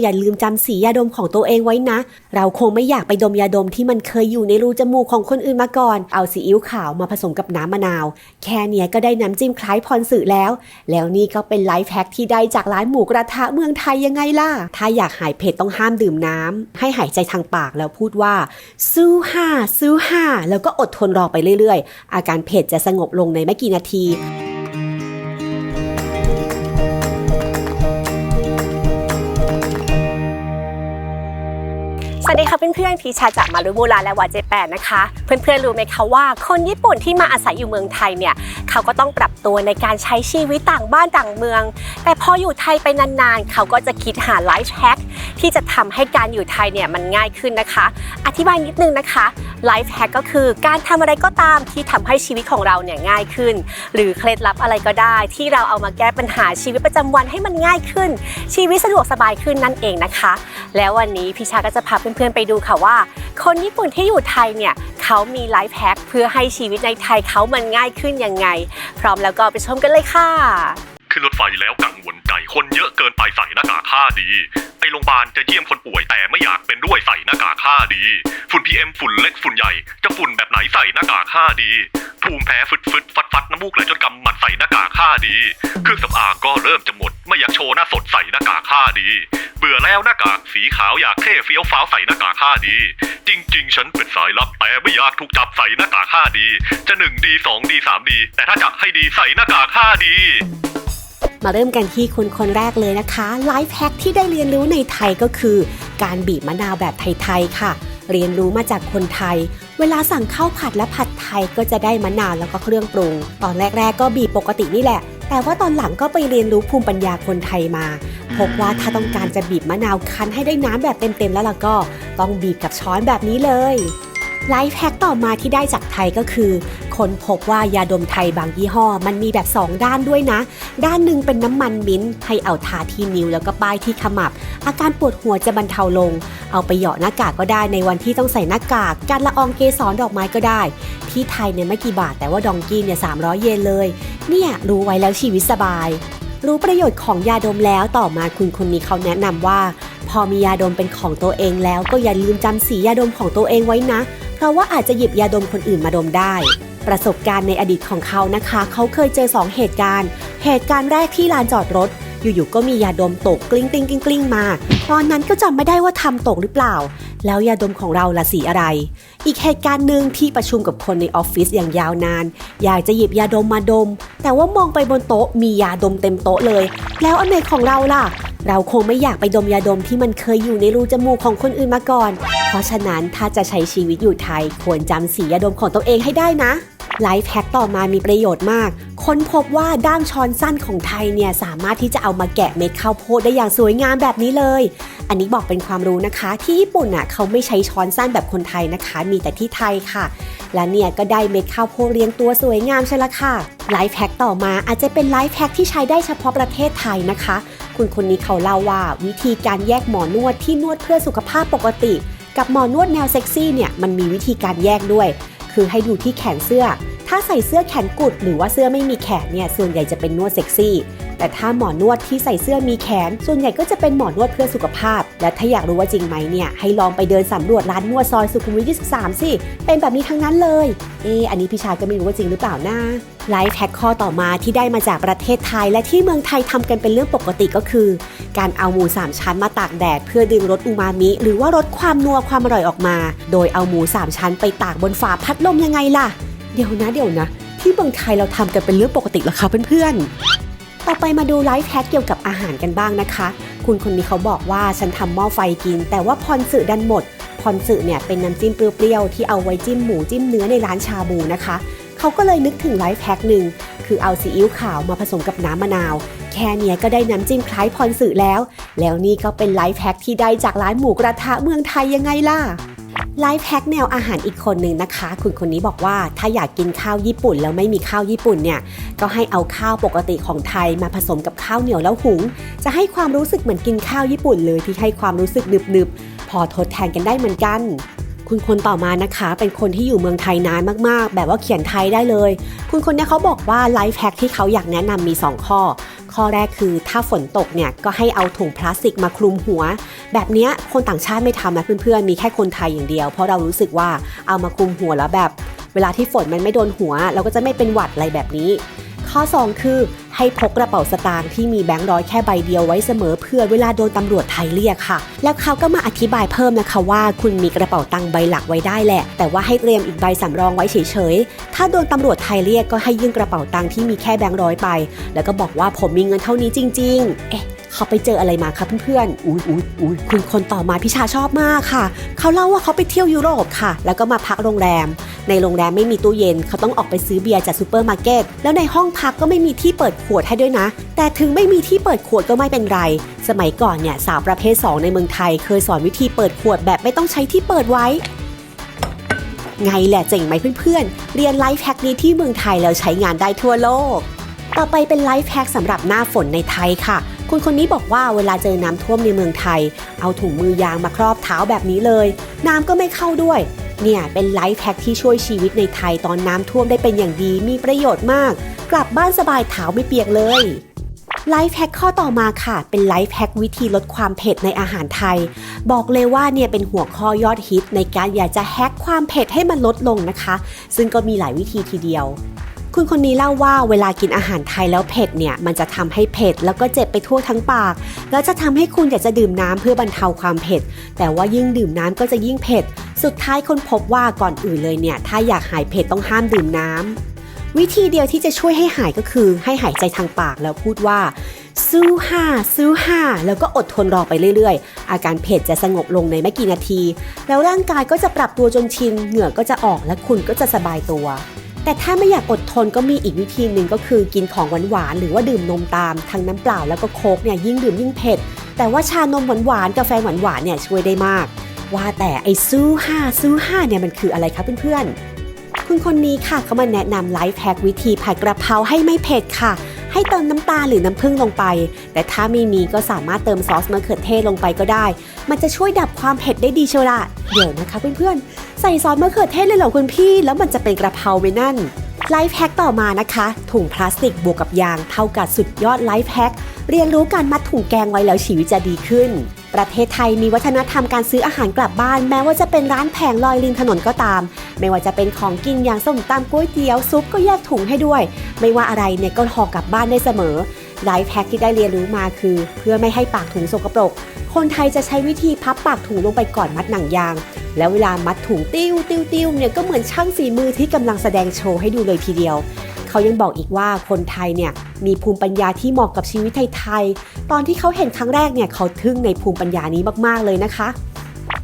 อย่าลืมจำสียาดมของตัวเองไว้นะ เราคงไม่อยากไปดมยาดมที่มันเคยอยู่ในรูจมูกของคนอื่นมาก่อน เอาซีอิ๊วขาวมาผสมกับน้ำมะนาว แค่เนี้ยก็ได้น้ำจิ้มคล้ายพรสื่อแล้ว แล้วนี่ก็เป็นไลฟ์แพ็กที่ได้จากร้านหมูกระทะเมืองไทยยังไงล่ะ ถ้าอยากหายเผ็ดต้องห้ามดื่มน้ำ ให้หายใจทางปากแล้วพูดว่าสู้ห่าสู้ห่าแล้วก็อดทนรอไปเรื่อยๆ อาการเผ็ดจะสงบลงในไม่กี่นาที พื่อนๆพีชาจากมารุมูราและวาเจแปนนะคะ เพื่อนๆรู้ไหมคะว่า คนญี่ปุ่นที่มาอาศัยอยู่เมืองไทยเนี่ยเขาก็ต้องปรับตัวในการใช้ชีวิตต่างบ้านต่างเมือง แต่พออยู่ไทยไปนานๆ เขาก็จะคิดหาไลฟ์แฮกที่จะทำให้การอยู่ไทยเนี่ยมันง่ายขึ้นนะคะ อธิบายนิดนึงนะคะไลฟ์แฮกก็คือการทำอะไรก็ตามที่ทำให้ชีวิตของเราเนี่ยง่ายขึ้น หรือเคล็ดลับอะไรก็ได้ ที่เราเอามาแก้ปัญหาชีวิตประจำวันให้มันง่ายขึ้น ชีวิตสะดวกสบายขึ้นนั่นเองนะคะ แล้ววันนี้พี่ชาก็จะพาเพื่อนๆไปดูค่ะว่า คนญี่ปุ่นที่อยู่ไทยเนี่ยเขามีไลฟ์แพ็กเพื่อให้ชีวิตในไทยเขามันง่ายขึ้นยังไง พร้อมแล้วก็ไปชมกันเลยค่ะ ขึ้นรถไฟแล้วกังวลใจ คนเยอะเกินไปใส่หน้ากากผ้าดี ไปโรงพยาบาลจะเยี่ยมคนป่วยแต่ไม่อยากเป็นด้วยใส่หน้ากากผ้าดี ฝุ่น PM ฝุ่นเล็กฝุ่นใหญ่ จะฝุ่นแบบไหนใส่หน้ากากผ้าดี ภูมิแพ้ฟึดฟึดฟัดฟัดน้ำมูกไหลจนกำหมัดใส่หน้ากากผ้าดี เครื่องสำอางก็เริ่มจะหมด ไม่อยากโชว์หน้าสดใส่หน้ากากผ้าดี เบื่อแล้วหน้ากากสีขาวอยากเท่เฟี้ยวฟ้าวใส่หน้ากากผ้าดี จริง ๆ ฉันเป็นสายลับแต่ไม่อยากถูกจับใส่หน้ากากผ้าดี จะหนึ่งดีสองดีสามดีแต่ถ้าจะให้ดีใส่หน้ากากผ้าดี มาเริ่มกันที่คนคนแรกเลยนะคะไลฟ์แฮกที่ได้เรียนรู้ในไทยก็คือ การบีบมะนาวแบบไทยๆค่ะ เรียนรู้มาจากคนไทย เวลาสั่งข้าวผัดและผัดไทยก็จะได้มะนาวแล้วก็เครื่องปรุง ตอนแรก ๆ ก็บีบปกตินี่แหละ แต่ว่าตอนหลังก็ไปเรียนรู้ภูมิปัญญาคนไทยมาพบว่าถ้าต้องการจะบีบมะนาวคั้นให้ได้น้ำแบบเต็มๆแล้วล่ะก็ ต้องบีบกับช้อนแบบนี้เลย ไลฟ์แฮกต่อมาที่ได้จากไทยก็คือ คนพบว่ายาดมไทยบางยี่ห้อ มันมีแบบ 2 ด้านด้วยนะ ด้านหนึ่งเป็นน้ำมันมิ้นท์ให้เอาทาที่นิ้วแล้วก็ป้ายที่ขมับ อาการปวดหัวจะบรรเทาลง เอาไปเหยาะหน้ากากก็ได้ในวันที่ต้องใส่หน้ากาก การละอองเกสรดอกไม้ก็ได้ ที่ไทยเนี่ยไม่กี่บาทแต่ว่าดองกี้เนี่ย300เยนเลย เนี่ยรู้ไว้แล้วชีวิตสบาย รู้ประโยชน์ของยาดมแล้วต่อมาคุณคนนี้เขาแนะนำว่าพอมียาดมเป็นของตัวเองแล้วก็อย่าลืมจำสียาดมของตัวเองไว้นะ ราะว่าอาจจะหยิบยาดมคนอื่นมาดมได้ ประสบการณ์ในอดีตของเขานะคะ เขาเคยเจอ 2 เหตุการณ์ เหตุการณ์แรกที่ลานจอดรถ อยู่ๆก็มียาดมตกกลิ้งกลิ้งกลิ้งกลิ้งมา ตอนนั้นก็จำไม่ได้ว่าทำตกหรือเปล่า แล้วยาดมของเราละสีอะไร อีกเหตุการณ์หนึ่งที่ประชุมกับคนในออฟฟิศอย่างยาวนาน อยากจะหยิบยาดมมาดม แต่ว่ามองไปบนโต๊ะมียาดมเต็มโต๊ะเลย แล้วอันไหนของเราล่ะ เราคงไม่อยากไปดมยาดมที่มันเคยอยู่ในรูจมูกของคนอื่นมาก่อน เพราะฉะนั้นถ้าจะใช้ชีวิตอยู่ไทยควรจำสียาดมของตัวเองให้ได้นะ ไลฟ์แฮกต่อมามีประโยชน์มาก ค้นพบว่าด้ามช้อนสั้นของไทยเนี่ยสามารถที่จะเอามาแกะเม็ดข้าวโพดได้อย่างสวยงามแบบนี้เลย อันนี้บอกเป็นความรู้นะคะ ที่ญี่ปุ่นน่ะเขาไม่ใช้ช้อนสั้นแบบคนไทยนะคะ มีแต่ที่ไทยค่ะ และเนี่ยก็ได้เม็ดข้าวโพดเรียงตัวสวยงามใช่ละค่ะไลฟ์แฮกต่อมาอาจจะเป็นไลฟ์แฮกที่ใช้ได้เฉพาะประเทศไทยนะคะ คุณคนนี้เขาเล่าว่าวิธีการแยกหมอนวดที่นวดเพื่อสุขภาพปกติ กับหมอนวดแนวเซ็กซี่เนี่ยมันมีวิธีการแยกด้วย คือให้ดูที่แขนเสื้อถ้าใส่เสื้อแขนกุดหรือว่าเสื้อไม่มีแขนเนี่ยส่วนใหญ่จะเป็นนวดเซ็กซี่ แต่ถ้าหมอนวดที่ใส่เสื้อมีแขน ส่วนใหญ่ก็จะเป็นหมอนวดเพื่อสุขภาพ และถ้าอยากรู้ว่าจริงไหมเนี่ยให้ลองไปเดินสำรวจร้านนวดซอยสุขุมวิท 23 สิ เป็นแบบนี้ทั้งนั้นเลย เอออันนี้พี่ชายก็ไม่รู้ว่าจริงหรือเปล่านะไลฟ์แท็กข้อต่อมาที่ได้มาจากประเทศไทย และที่เมืองไทยทำกันเป็นเรื่องปกติก็คือ การเอาหมูสามชั้นมาตากแดด เพื่อดึงรสอูมามิ หรือว่าลดความนัวความอร่อยออกมา โดยเอาหมูสามชั้นไปตากบนฝาพัดลมยังไงล่ะ เดี๋ยวนะเดี๋ยวนะ ที่เมืองไทยเราทำกันเป็นเรื่องปกติเหรอคะเพื่อนๆ ต่อไปมาดูไลฟ์แฮกเกี่ยวกับอาหารกันบ้างนะคะ คุณคนนี้เขาบอกว่าฉันทำหม้อไฟกิน แต่ว่าพรสึดันหมดพรสึเนี่ยเป็นน้ำจิ้มเปรี้ยวๆที่เอาไว้จิ้มหมูจิ้มเนื้อในร้านชาบูนะคะ เขาก็เลยนึกถึงไลฟ์แฮกหนึ่งคือเอาซีอิ๊วขาวมาผสมกับน้ำมะนาว แค่เนี้ยก็ได้น้ำจิ้มคล้ายพรสึแล้ว แล้วนี่ก็เป็นไลฟ์แฮกที่ได้จากร้านหมูกระทะเมืองไทยยังไงล่ะ ไลฟ์แฮกแนวอาหารอีกคนหนึ่งนะคะ คุณคนนี้บอกว่าถ้าอยากกินข้าวญี่ปุ่นแล้วไม่มีข้าวญี่ปุ่นเนี่ยก็ให้เอาข้าวปกติของไทยมาผสมกับข้าวเหนียวแล้วหุง จะให้ความรู้สึกเหมือนกินข้าวญี่ปุ่นเลยที่ให้ความรู้สึกหนึบๆ พอทดแทนกันได้เหมือนกันคุณคนต่อมานะคะ เป็นคนที่อยู่เมืองไทยนานมากๆ แบบว่าเขียนไทยได้เลย คุณคนนี้เขาบอกว่าไลฟ์แฮกที่เขาอยากแนะนำมี 2 ข้อ ข้อแรกคือถ้าฝนตกเนี่ยก็ให้เอาถุงพลาสติกมาคลุมหัว แบบเนี้ยคนต่างชาติไม่ทำนะเพื่อนๆ มีแค่คนไทยอย่างเดียว เพราะเรารู้สึกว่าเอามาคลุมหัวแล้วแบบ เวลาที่ฝนมันไม่โดนหัว เราก็จะไม่เป็นหวัดอะไรแบบนี้ ข้อ 2 คือ ให้พกกระเป๋าสตางค์ที่มีแบงค์ร้อยแค่ใบเดียวไว้เสมอเพื่อเวลาโดนตำรวจไทยเรียกค่ะ แล้วเขาก็มาอธิบายเพิ่มนะคะว่าคุณมีกระเป๋าตังค์ใบหลักไว้ได้แหละ แต่ว่าให้เตรียมอีกใบสำรองไว้เฉยๆ ถ้าโดนตำรวจไทยเรียกก็ให้ยื่นกระเป๋าตังค์ที่มีแค่แบงค์ร้อยไป แล้วก็บอกว่าผมมีเงินเท่านี้จริง ๆ เอ๊ะเขาไปเจออะไรมาคะเพื่อนๆ อุ้ยอุ้ยอุ้ยคุณคนต่อมาพี่ชาชอบมากค่ะ เขาเล่าว่าเขาไปเที่ยวยุโรปค่ะ แล้วก็มาพักโรงแรม ในโรงแรมไม่มีตู้เย็นเขาต้องออกไปซื้อเบียร์จากซูเปอร์มาร์เก็ตแล้วในห้องพักก็ไม่มีที่เปิดขวดให้ด้วยนะ แต่ถึงไม่มีที่เปิดขวดก็ไม่เป็นไร สมัยก่อนเนี่ยสาวประเภท 2 ในเมืองไทย เคยสอนวิธีเปิดขวดแบบไม่ต้องใช้ที่เปิดไว้ไงแหละเจ๋งไหมเพื่อนๆ เรียนไลฟ์แฮกนี้ที่เมืองไทยแล้วใช้งานได้ทั่วโลก ต่อไปเป็นไลฟ์แฮกสำหรับหน้าฝนในไทยค่ะ คุณคนนี้บอกว่าเวลาเจอน้ำท่วมในเมืองไทย เอาถุงมือยางมาครอบเท้าแบบนี้เลย น้ำก็ไม่เข้าด้วย เนี่ย เป็นไลฟ์แฮกที่ช่วยชีวิตในไทยตอนน้ำท่วมได้เป็นอย่างดีมีประโยชน์มาก กลับบ้านสบายเท้าไม่เปียกเลยไลฟ์แฮกข้อต่อมาค่ะ เป็นไลฟ์แฮกวิธีลดความเผ็ดในอาหารไทย บอกเลยว่าเนี่ยเป็นหัวข้อยอดฮิตในการอยากจะแฮกความเผ็ดให้มันลดลงนะคะ ซึ่งก็มีหลายวิธีทีเดียว คุณคนนี้เล่าว่าเวลากินอาหารไทยแล้วเผ็ดเนี่ยมันจะทำให้เผ็ดแล้วก็เจ็บไปทั่วทั้งปาก แล้วจะทำให้คุณอยากจะดื่มน้ำเพื่อบรรเทาความเผ็ด แต่ว่ายิ่งดื่มน้ำก็จะยิ่งเผ็ด สุดท้ายคนพบว่าก่อนอื่นเลยเนี่ยถ้าอยากหายเผ็ดต้องห้ามดื่มน้ำวิธีเดียวที่จะช่วยให้หายก็คือ ให้หายใจทางปากแล้วพูดว่าสู้ห่าสู้ห่าแล้วก็อดทนรอไปเรื่อยๆ อาการเผ็ดจะสงบลงในไม่กี่นาที แล้วร่างกายก็จะปรับตัวจนชินเหงื่อก็จะออกและคุณก็จะสบายตัว แต่ถ้าไม่อยากอดทนก็มีอีกวิธีหนึ่งก็คือกินของหวานๆหรือว่าดื่มนมตามทั้งน้ำเปล่าแล้วก็โค้กเนี่ยยิ่งดื่มยิ่งเผ็ด แต่ว่าชานมหวานๆกาแฟหวานๆเนี่ยช่วยได้มาก ว่าแต่ไอ้ซูห้าซูห้าเนี่ยมันคืออะไรคะเพื่อนๆคุณคนนี้ค่ะเขามาแนะนำไลฟ์แฮกวิธีผัดกระเพราให้ไม่เผ็ดค่ะ ให้เติมน้ำตาลหรือน้ำผึ้งลงไป แต่ถ้าไม่มีก็สามารถเติมซอสมะเขือเทศลงไปก็ได้ มันจะช่วยดับความเผ็ดได้ดีเชียวละเดี๋ยวนะคะเพื่อนๆ ใส่ซอสมะเขือเทศเลยเหรอคุณพี่ แล้วมันจะเป็นกระเพราไหมนั่นไลฟ์แพ็กต่อมานะคะ ถุงพลาสติกบวกกับยางเท่ากับสุดยอดไลฟ์แพ็กเรียนรู้การมัดถุงแกงไว้แล้วชีวิตจะดีขึ้น ประเทศไทยมีวัฒนธรรมการซื้ออาหารกลับบ้าน แม้ว่าจะเป็นร้านแผงลอยริมถนนก็ตาม ไม่ว่าจะเป็นของกินอย่างส้มตำก๋วยเตี๋ยวซุปก็แยกถุงให้ด้วย ไม่ว่าอะไรเนี่ยก็ห่อกลับบ้านได้เสมอไลฟ์แฮกที่ได้เรียนรู้มาคือ เพื่อไม่ให้ปากถุงสกปรก คนไทยจะใช้วิธีพับปากถุงลงไปก่อนมัดหนังยาง แล้วเวลามัดถุงติ้วติ้วติ้วเนี่ยก็เหมือนช่างฝีมือที่กำลังแสดงโชว์ให้ดูเลยทีเดียว เขายังบอกอีกว่าคนไทยเนี่ยมีภูมิปัญญาที่เหมาะกับชีวิตไทยๆ ตอนที่เขาเห็นครั้งแรกเนี่ยเขาทึ่งในภูมิปัญญานี้มากๆเลยนะคะ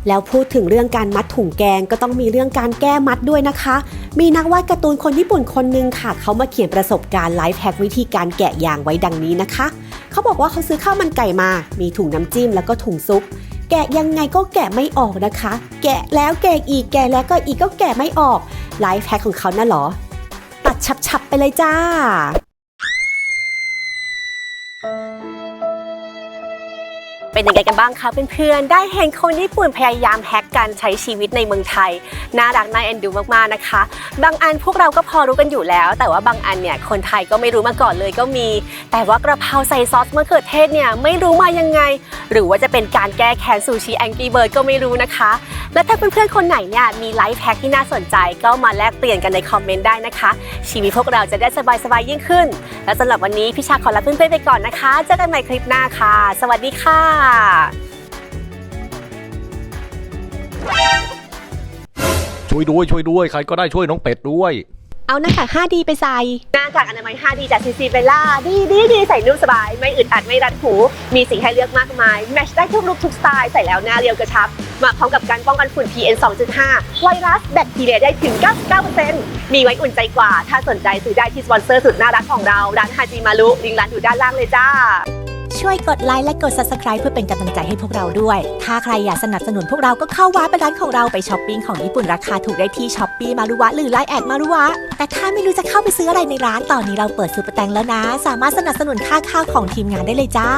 แล้วพูดถึงเรื่องการมัดถุงแกงก็ต้องมีเรื่องการแก้มัดด้วยนะคะ มีนักวาดการ์ตูนคนญี่ปุ่นคนหนึงค่ะ เขามาเขียนประสบการณ์ไลฟ์แฮกวิธีการแกะยางไว้ดังนี้นะคะ เขาบอกว่าเขาซื้อข้าวมันไก่มา มีถุงน้ำจิ้มแล้วก็ถุงซุปแกะยังไงก็แกะไม่ออกนะคะ แกะแล้วแกะอีกแกะแล้วก็อีกก็แกะไม่ออกไลฟ์แฮกของเขาน่ะหรอ ฉับๆ ไปเลยจ้า เป็นยังไงกันบ้างคะเพื่อนๆ ได้เห็นคนญี่ปุ่นพยายามแฮกการใช้ชีวิตในเมืองไทย น่ารักน่าเอ็นดูมากๆนะคะ บางอันพวกเราก็พอรู้กันอยู่แล้ว แต่ว่าบางอันเนี่ยคนไทยก็ไม่รู้มาก่อนเลยก็มี แต่ว่ากระเพราใส่ซอสมะเขือเทศเนี่ยไม่รู้มายังไง หรือว่าจะเป็นการแก้แค้นซูชิแองกี้เบิร์ดก็ไม่รู้นะคะ และถ้าเพื่อนๆคนไหนเนี่ยมีไลฟ์แฮกที่น่าสนใจก็มาแลกเปลี่ยนกันในคอมเมนต์ได้นะคะ ชีวิตพวกเราจะได้สบายๆยิ่งขึ้น และสำหรับวันนี้พี่ชาขอลาเพื่อนๆไปก่อนนะคะเจอกันใหม่คลิปหน้าค่ะ สวัสดีค่ะช่วยด้วยช่วยด้วย ใครก็ได้ช่วยน้องเป็ดด้วย เอาหน้ากาก 5D ไปใส่ หน้ากากอนามัย 5D จากซีซีเบลล่าดีดีดีใส่นุ่มสบาย ไม่อึดอัดไม่รัดหู มีสีให้เลือกมากมาย แมทชได้ทุกลุคทุกสไตล์ใส่แล้วหน้าเรียวกระชับ มาพร้อมกับการป้องกันฝุ่น PM 2.5 ไวรัสแบคทีเรียได้ถึง 99%มีไว้อุ่นใจกว่า ถ้าสนใจซื้อได้ที่สปอนเซอร์สุดน่ารักของเรา ร้านฮาจิมารุลิงก์ร้านอยู่ด้านล่างเลยจ้า ช่วยกดไลค์และกด Subscribe เพื่อเป็นกำลังใจให้พวกเราด้วย ถ้าใครอยากสนับสนุนพวกเราก็เข้าว้าไปร้านของเราไปช้อปปิ้งของญี่ปุ่นราคาถูกได้ที่ช้อปปี้มารุวะหรือไลน์แอดมารุวะ แต่ถ้าไม่รู้จะเข้าไปซื้ออะไรในร้านตอนนี้เราเปิดซูเปอร์แตงแล้วนะ สามารถสนับสนุนค่าข้าวของทีมงานได้เลยจ้า